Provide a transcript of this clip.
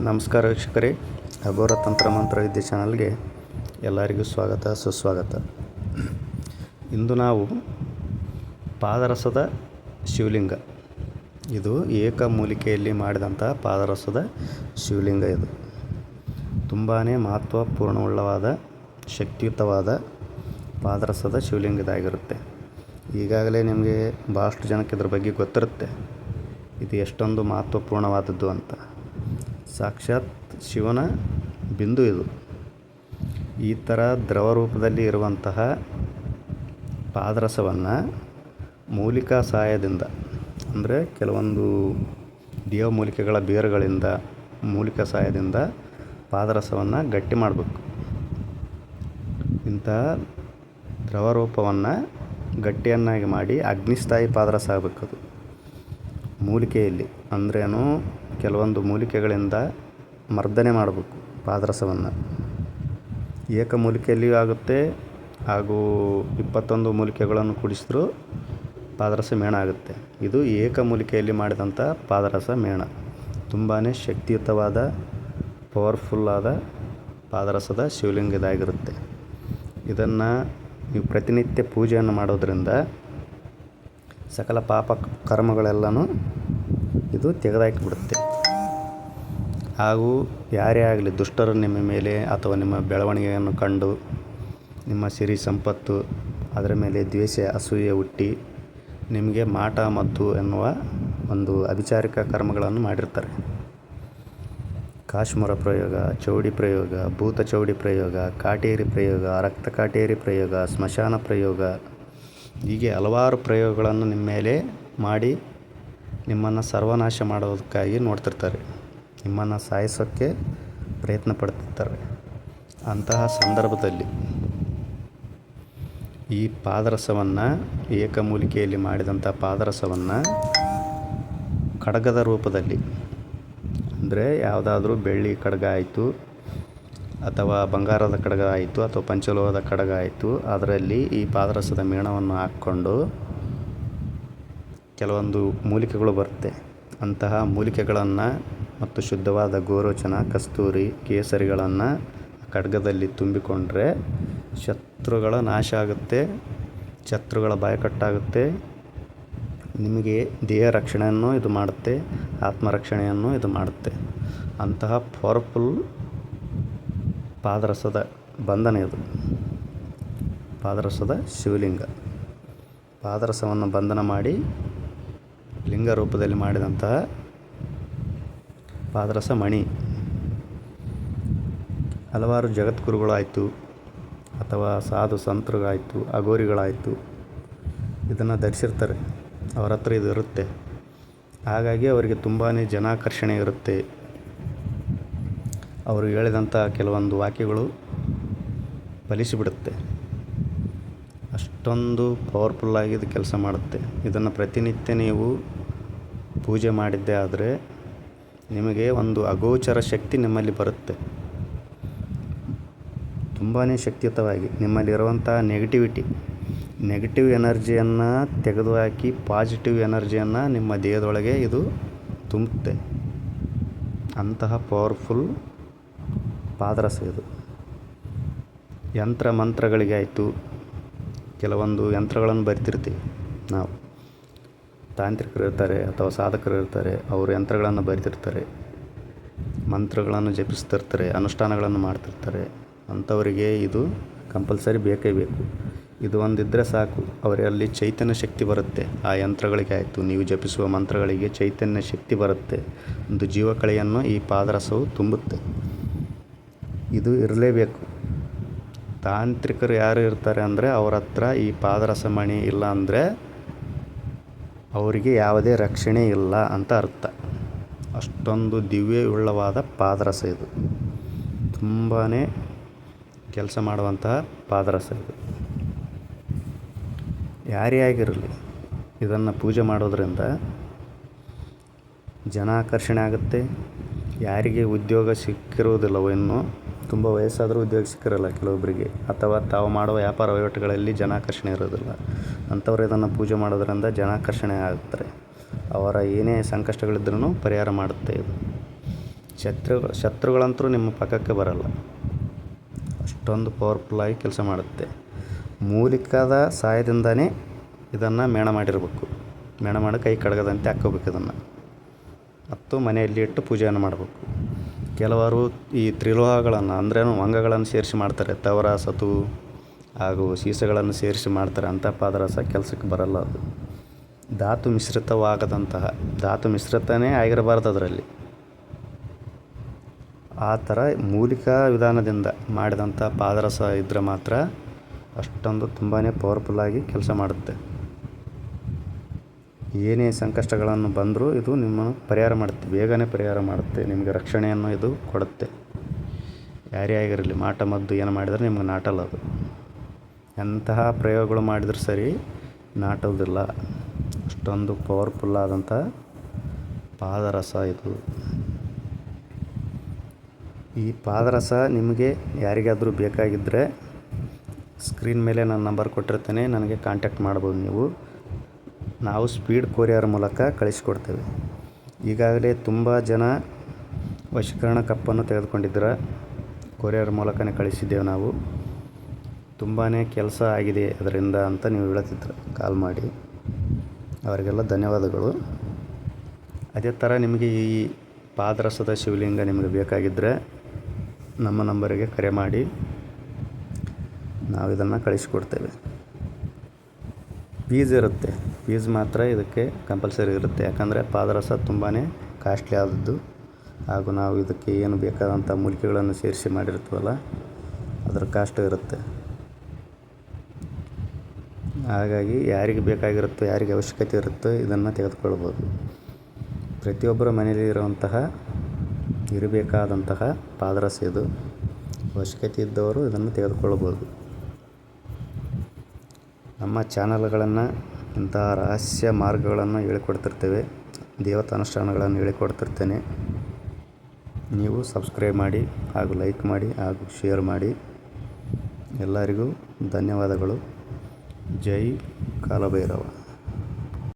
ನಮಸ್ಕಾರ ವೀಕ್ಷಕರೇ. ಅಘೋರ ತಂತ್ರ ಮಂತ್ರ ವಿದ್ಯೆ ಚಾನಲ್ಗೆ ಎಲ್ಲರಿಗೂ ಸ್ವಾಗತ, ಸುಸ್ವಾಗತ. ಇಂದು ನಾವು ಪಾದರಸದ ಶಿವಲಿಂಗ. ಇದು ಏಕಮೂಲಿಕೆಯಲ್ಲಿ ಮಾಡಿದಂಥ ಪಾದರಸದ ಶಿವಲಿಂಗ ಇದು. ತುಂಬಾ ಮಹತ್ವಪೂರ್ಣವುಳ್ಳವಾದ, ಶಕ್ತಿಯುತವಾದ ಪಾದರಸದ ಶಿವಲಿಂಗ ಇದಾಗಿರುತ್ತೆ ಈಗಾಗಲೇ ನಿಮಗೆ ಭಾಳಷ್ಟು ಜನಕ್ಕೆ ಇದ್ರ ಬಗ್ಗೆ ಗೊತ್ತಿರುತ್ತೆ. ಇದು ಎಷ್ಟೊಂದು ಮಹತ್ವಪೂರ್ಣವಾದದ್ದು ಅಂತ. ಸಾಕ್ಷಾತ್ ಶಿವನ ಬಿಂದು ಇದು. ಈ ಥರ ದ್ರವ ರೂಪದಲ್ಲಿ ಇರುವಂತಹ ಪಾದರಸವನ್ನು ಮೂಲಿಕಾ ಸಹಾಯದಿಂದ, ಅಂದರೆ ಕೆಲವೊಂದು ದೇವಮೂಲಿಕೆಗಳ ಬೇರುಗಳಿಂದ ಮೂಲಿಕಾ ಸಹಾಯದಿಂದ ಪಾದರಸವನ್ನು ಗಟ್ಟಿ ಮಾಡಬೇಕು. ಇಂತಹ ದ್ರವ ರೂಪವನ್ನು ಗಟ್ಟಿಯನ್ನಾಗಿ ಮಾಡಿ ಅಗ್ನಿಸ್ಥಾಯಿ ಪಾದರಸ ಆಗಬೇಕು ಅದು ಮೂಲಿಕೆಯಲ್ಲಿ ಅಂದ್ರೇನು? ಕೆಲವೊಂದು ಮೂಲಿಕೆಗಳಿಂದ ಮರ್ದನೆ ಮಾಡಬೇಕು ಪಾದರಸವನ್ನು. ಏಕಮೂಲಿಕೆಯಲ್ಲಿಯೂ ಆಗುತ್ತೆ ಹಾಗೂ ಇಪ್ಪತ್ತೊಂದು ಮೂಲಿಕೆಗಳನ್ನು ಕುಡಿಸಿದ್ರೂ ಪಾದರಸ ಮೇಣ ಆಗುತ್ತೆ. ಇದು ಏಕಮೂಲಿಕೆಯಲ್ಲಿ ಮಾಡಿದಂಥ ಪಾದರಸ ಮೇಣ. ತುಂಬಾ ಶಕ್ತಿಯುತವಾದ ಪವರ್ಫುಲ್ಲಾದ ಪಾದರಸದ ಶಿವಲಿಂಗ ಇದಾಗಿರುತ್ತೆ ಇದನ್ನು ನೀವು ಪ್ರತಿನಿತ್ಯ ಪೂಜೆಯನ್ನು ಮಾಡೋದರಿಂದ ಸಕಲ ಪಾಪ ಕರ್ಮಗಳೆಲ್ಲನೂ ಇದು ತೆಗೆದಾಕಿಬಿಡುತ್ತೆ. ಹಾಗೂ ಯಾರೇ ಆಗಲಿ ದುಷ್ಟರು ನಿಮ್ಮ ಮೇಲೆ ಅಥವಾ ನಿಮ್ಮ ಬೆಳವಣಿಗೆಯನ್ನು ಕಂಡು ನಿಮ್ಮ ಸಿರಿ ಸಂಪತ್ತು, ಅದರ ಮೇಲೆ ದ್ವೇಷ, ಅಸೂಯೆ ಹುಟ್ಟಿ ನಿಮಗೆ ಮಾಟ ಮದ್ದು ಎನ್ನುವ ಒಂದು ಅಭಿಚಾರಿಕ ಕರ್ಮಗಳನ್ನು ಮಾಡಿರ್ತಾರೆ. ಕಾಶ್ಮರ ಪ್ರಯೋಗ, ಚೌಡಿ ಪ್ರಯೋಗ, ಭೂತ ಚೌಡಿ ಪ್ರಯೋಗ, ಕಾಟೇರಿ ಪ್ರಯೋಗ, ರಕ್ತ ಕಾಟೇರಿ ಪ್ರಯೋಗ, ಸ್ಮಶಾನ ಪ್ರಯೋಗ, ಹೀಗೆ ಹಲವಾರು ಪ್ರಯೋಗಗಳನ್ನು ನಿಮ್ಮ ಮೇಲೆ ಮಾಡಿ ನಿಮ್ಮನ್ನು ಸರ್ವನಾಶ ಮಾಡೋದಕ್ಕಾಗಿ ನೋಡ್ತಿರ್ತಾರೆ. ನಿಮ್ಮನ್ನು ಸಾಯಿಸೋಕ್ಕೆ ಪ್ರಯತ್ನ ಪಡ್ತಿರ್ತಾರೆ ಅಂತಹ ಸಂದರ್ಭದಲ್ಲಿ ಈ ಪಾದರಸವನ್ನು ಏಕಮೂಲಿಕೆಯಲ್ಲಿ ಮಾಡಿದಂಥ ಪಾದರಸವನ್ನು ಖಡ್ಗದ ರೂಪದಲ್ಲಿ, ಅಂದರೆ ಯಾವುದಾದ್ರೂ ಬೆಳ್ಳಿ ಖಡ್ಗ ಆಯಿತು, ಅಥವಾ ಬಂಗಾರದ ಖಡ್ಗ ಆಯಿತು, ಅಥವಾ ಪಂಚಲೋಹದ ಖಡ್ಗ ಆಯಿತು, ಅದರಲ್ಲಿ ಈ ಪಾದರಸದ ಮೇಣವನ್ನು ಹಾಕ್ಕೊಂಡು ಕೆಲವೊಂದು ಮೂಲಿಕೆಗಳು ಬರುತ್ತೆ. ಅಂತಹ ಮೂಲಿಕೆಗಳನ್ನು ಮತ್ತು ಶುದ್ಧವಾದ ಗೋರೋಚನ, ಕಸ್ತೂರಿ, ಕೇಸರಿಗಳನ್ನು ಖಡ್ಗದಲ್ಲಿ ತುಂಬಿಕೊಂಡ್ರೆ ಶತ್ರುಗಳ ನಾಶ ಆಗುತ್ತೆ, ಶತ್ರುಗಳ ಬಾಯಕಟ್ಟಾಗುತ್ತೆ ನಿಮಗೆ ದೇಹ ರಕ್ಷಣೆಯನ್ನು ಇದು ಮಾಡುತ್ತೆ, ಆತ್ಮರಕ್ಷಣೆಯನ್ನು ಇದು ಮಾಡುತ್ತೆ. ಅಂತಹ ಪವರ್ಫುಲ್ ಪಾದರಸದ ಬಂಧನ ಇದು. ಪಾದರಸದ ಶಿವಲಿಂಗ. ಪಾದರಸವನ್ನು ಬಂಧನ ಮಾಡಿ ಲಿಂಗ ರೂಪದಲ್ಲಿ ಮಾಡಿದಂತಹ ಪಾದರಸ ಮಣಿ ಹಲವಾರು ಜಗದ್ಗುರುಗಳಾಯಿತು, ಅಥವಾ ಸಾಧು ಸಂತರುಗಳಾಯಿತು ಅಗೋರಿಗಳಾಯಿತು ಇದನ್ನು ಧರಿಸಿರ್ತಾರೆ. ಅವರ ಹತ್ರ ಇದು ಇರುತ್ತೆ. ಹಾಗಾಗಿ ಅವರಿಗೆ ತುಂಬಾ ಜನಾಕರ್ಷಣೆ ಇರುತ್ತೆ. ಅವರು ಹೇಳಿದಂಥ ಕೆಲವೊಂದು ವಾಕ್ಯಗಳು ಫಲಿಸಿಬಿಡುತ್ತೆ ಅಷ್ಟೊಂದು ಪವರ್ಫುಲ್ಲಾಗಿ ಇದು ಕೆಲಸ ಮಾಡುತ್ತೆ. ಇದನ್ನು ಪ್ರತಿನಿತ್ಯ ನೀವು ಪೂಜೆ ಮಾಡಿದ್ದೇ ಆದರೆ ನಿಮಗೆ ಒಂದು ಅಗೋಚರ ಶಕ್ತಿ ನಿಮ್ಮಲ್ಲಿ ಬರುತ್ತೆ. ತುಂಬಾ ಶಕ್ತಿಯುತವಾಗಿ ನಿಮ್ಮಲ್ಲಿರುವಂಥ ನೆಗೆಟಿವಿಟಿ ನೆಗೆಟಿವ್ ಎನರ್ಜಿಯನ್ನು ತೆಗೆದುಹಾಕಿ ಪಾಸಿಟಿವ್ ಎನರ್ಜಿಯನ್ನು ನಿಮ್ಮ ದೇಹದೊಳಗೆ ಇದು ತುಂಬುತ್ತೆ. ಅಂತಹ ಪವರ್ಫುಲ್ ಪಾದರಸ ಇದು. ಯಂತ್ರ ಮಂತ್ರಗಳಿಗೆ ಆಯಿತು. ಕೆಲವೊಂದು ಯಂತ್ರಗಳನ್ನು ಬರಿತಿರ್ತೀವಿ ನಾವು. ತಾಂತ್ರಿಕರು ಇರ್ತಾರೆ ಅಥವಾ ಸಾಧಕರು ಇರ್ತಾರೆ, ಅವರು ಯಂತ್ರಗಳನ್ನು ಬರೆದಿರ್ತಾರೆ ಮಂತ್ರಗಳನ್ನು ಜಪಿಸ್ತಿರ್ತಾರೆ, ಅನುಷ್ಠಾನಗಳನ್ನು ಮಾಡ್ತಿರ್ತಾರೆ, ಅಂಥವರಿಗೆ ಇದು ಕಂಪಲ್ಸರಿ ಬೇಕೇ ಬೇಕು. ಇದು ಒಂದಿದ್ದರೆ ಸಾಕು, ಅವರಲ್ಲಿ ಚೈತನ್ಯ ಶಕ್ತಿ ಬರುತ್ತೆ. ಆ ಯಂತ್ರಗಳಿಗೆ ಆಯಿತು, ನೀವು ಜಪಿಸುವ ಮಂತ್ರಗಳಿಗೆ ಚೈತನ್ಯ ಶಕ್ತಿ ಬರುತ್ತೆ. ಒಂದು ಜೀವಕಳೆಯನ್ನು ಈ ಪಾದರಸವು ತುಂಬುತ್ತೆ. ಇದು ಇರಲೇಬೇಕು. ತಾಂತ್ರಿಕರು ಯಾರು ಇರ್ತಾರೆ ಅಂದರೆ ಅವರ ಹತ್ರ ಈ ಪಾದರಸ ಮಣಿ ಇಲ್ಲ ಅಂದರೆ ಅವರಿಗೆ ಯಾವುದೇ ರಕ್ಷಣೆ ಇಲ್ಲ ಅಂತ ಅರ್ಥ. ಅಷ್ಟೊಂದು ದಿವ್ಯವುಳ್ಳವಾದ ಪಾದರಸ ಇದು. ತುಂಬಾ ಕೆಲಸ ಮಾಡುವಂತಹ ಪಾದರಸ ಇದು. ಯಾರೇ ಆಗಿರಲಿ ಇದನ್ನು ಪೂಜೆ ಮಾಡೋದರಿಂದ ಜನ ಆಕರ್ಷಣೆ ಆಗುತ್ತೆ. ಯಾರಿಗೆ ಉದ್ಯೋಗ ಸಿಕ್ಕಿರುವುದಿಲ್ಲವೋ ಇನ್ನೂ ತುಂಬ ವಯಸ್ಸಾದರೂ ಉದ್ಯೋಗ ಸಿಕ್ಕಿರಲ್ಲ ಕೆಲವೊಬ್ಬರಿಗೆ. ಅಥವಾ ತಾವು ಮಾಡುವ ವ್ಯಾಪಾರ ವಹಿವಾಟುಗಳಲ್ಲಿ ಜನಾಕರ್ಷಣೆ ಇರೋದಿಲ್ಲ. ಅಂಥವ್ರು ಇದನ್ನು ಪೂಜೆ ಮಾಡೋದರಿಂದ ಜನಾಕರ್ಷಣೆ ಆಗ್ತಾರೆ. ಅವರ ಏನೇ ಸಂಕಷ್ಟಗಳಿದ್ರೂ ಪರಿಹಾರ ಮಾಡುತ್ತೆ ಇದು. ಶತ್ರು ಶತ್ರುಗಳಂತರೂ ನಿಮ್ಮ ಪಕ್ಕಕ್ಕೆ ಬರಲ್ಲ. ಅಷ್ಟೊಂದು ಪವರ್ಫುಲ್ಲಾಗಿ ಕೆಲಸ ಮಾಡುತ್ತೆ. ಮೂಲಿಕದ ಸಹಾಯದಿಂದನೇ ಇದನ್ನು ಮೇಣ ಮಾಡಿರಬೇಕು. ಮೇಣ ಮಾಡಿ ಕೈ ಕಡಗದಂತೆ ಹಾಕ್ಕೋಬೇಕು ಇದನ್ನು. ಮತ್ತು ಮನೆಯಲ್ಲಿ ಇಟ್ಟು ಪೂಜೆಯನ್ನು ಮಾಡಬೇಕು. ಕೆಲವರು ಈ ತ್ರಿಲೋಹಗಳನ್ನು ಅಂದರೆ ಅಂಗಗಳನ್ನು ಸೇರಿಸಿ ಮಾಡ್ತಾರೆ. ತವರ ಸತು ಹಾಗೂ ಸೀಸಗಳನ್ನು ಸೇರಿಸಿ ಮಾಡ್ತಾರೆ. ಅಂಥ ಪಾದರಸ ಕೆಲಸಕ್ಕೆ ಬರಲ್ಲ ಅದು. ಧಾತು ಮಿಶ್ರಿತವಾಗದಂತಹ, ಧಾತು ಮಿಶ್ರಿತನೇ ಆಗಿರಬಾರ್ದು ಅದರಲ್ಲಿ. ಆ ಥರ ಮೂಲಿಕಾ ವಿಧಾನದಿಂದ ಮಾಡಿದಂಥ ಪಾದರಸ ಇದ್ದರೆ ಮಾತ್ರ ಅಷ್ಟೊಂದು ತುಂಬಾ ಪವರ್ಫುಲ್ಲಾಗಿ ಕೆಲಸ ಮಾಡುತ್ತೆ. ಏನೇ ಸಂಕಷ್ಟಗಳನ್ನು ಬಂದರೂ ಇದು ನಿಮ್ಮ ಪರಿಹಾರ ಮಾಡುತ್ತೆ, ಬೇಗನೆ ಪರಿಹಾರ ಮಾಡುತ್ತೆ, ನಿಮಗೆ ರಕ್ಷಣೆಯನ್ನು ಇದು ಕೊಡುತ್ತೆ. ಯಾರೇ ಆಗಿರಲಿ, ಮಾಟ ಮದ್ದು ಏನು ಮಾಡಿದರೆ ನಿಮ್ಗೆ ನಾಟಲ್ಲ ಅದು. ಎಂತಹ ಪ್ರಯೋಗಗಳು ಮಾಡಿದರೂ ಸರಿ ನಾಟೋದಿಲ್ಲ. ಅಷ್ಟೊಂದು ಪವರ್ಫುಲ್ಲಾದಂಥ ಪಾದರಸ ಇದು. ಈ ಪಾದರಸ ನಿಮಗೆ ಯಾರಿಗಾದರೂ ಬೇಕಾಗಿದ್ದರೆ ಸ್ಕ್ರೀನ್ ಮೇಲೆ ನಾನು ನಂಬರ್ ಕೊಟ್ಟಿರ್ತೇನೆ, ನನಗೆ ಕಾಂಟ್ಯಾಕ್ಟ್ ಮಾಡ್ಬೋದು ನೀವು. ನಾವು ಸ್ಪೀಡ್ ಕೊರಿಯರ್ ಮೂಲಕ ಕಳಿಸಿಕೊಡ್ತೇವೆ. ಈಗಾಗಲೇ ತುಂಬ ಜನ ವಶೀಕರಣ ಕಪ್ಪನ್ನು ತೆಗೆದುಕೊಂಡಿದ್ದೀರ. ಕೊರಿಯರ್ ಮೂಲಕನೇ ಕಳಿಸಿದ್ದೇವೆ ನಾವು. ತುಂಬಾ ಕೆಲಸ ಆಗಿದೆ ಅದರಿಂದ ಅಂತ ನೀವು ಹೇಳುತ್ತಿದ್ರು, ಕಾಲ್ ಮಾಡಿ. ಅವರಿಗೆಲ್ಲ ಧನ್ಯವಾದಗಳು. ಅದೇ ಥರ ನಿಮಗೆ ಈ ಪಾದರಸದ ಶಿವಲಿಂಗ ನಿಮಗೆ ಬೇಕಾಗಿದ್ದರೆ ನಮ್ಮ ನಂಬರಿಗೆ ಕರೆ ಮಾಡಿ ನಾವು ಇದನ್ನು ಕಳಿಸಿಕೊಡ್ತೇವೆ. ಫೀಸ್ ಇರುತ್ತೆ. ಫೀಸ್ ಮಾತ್ರ ಇದಕ್ಕೆ ಕಂಪಲ್ಸರಿ ಇರುತ್ತೆ. ಯಾಕಂದರೆ ಪಾದರಸ ತುಂಬಾ ಕಾಸ್ಟ್ಲಿ ಆದದ್ದು. ಹಾಗೂ ನಾವು ಇದಕ್ಕೆ ಏನು ಬೇಕಾದಂಥ ಮೂಲಿಕೆಗಳನ್ನು ಸೇರಿಸಿ ಮಾಡಿರ್ತೀವಲ್ಲ, ಅದರ ಕಾಸ್ಟ್ ಇರುತ್ತೆ. ಹಾಗಾಗಿ ಯಾರಿಗೆ ಬೇಕಾಗಿರುತ್ತೋ, ಯಾರಿಗೆ ಅವಶ್ಯಕತೆ ಇರುತ್ತೋ ಇದನ್ನು ತೆಗೆದುಕೊಳ್ಬೋದು. ಪ್ರತಿಯೊಬ್ಬರ ಮನೆಯಲ್ಲಿ ಇರುವಂತಹ, ಇರಬೇಕಾದಂತಹ ಪಾದರಸ ಇದು. ಅವಶ್ಯಕತೆ ಇದ್ದವರು ಇದನ್ನು ತೆಗೆದುಕೊಳ್ಳಬೋದು ನಮ್ಮ ಚಾನಲ್ಗಳನ್ನು ಇಂತಹ ರಹಸ್ಯ ಮಾರ್ಗಗಳನ್ನು ಹೇಳಿಕೊಡ್ತಿರ್ತೇವೆ. ದೇವತಾನುಷ್ಠಾನಗಳನ್ನು ಹೇಳಿಕೊಡ್ತಿರ್ತೇನೆ. ನೀವು ಸಬ್ಸ್ಕ್ರೈಬ್ ಮಾಡಿ ಹಾಗೂ ಲೈಕ್ ಮಾಡಿ ಹಾಗೂ ಶೇರ್ ಮಾಡಿ. ಎಲ್ಲರಿಗೂ ಧನ್ಯವಾದಗಳು. ಜೈ ಕಾಲಭೈರವ.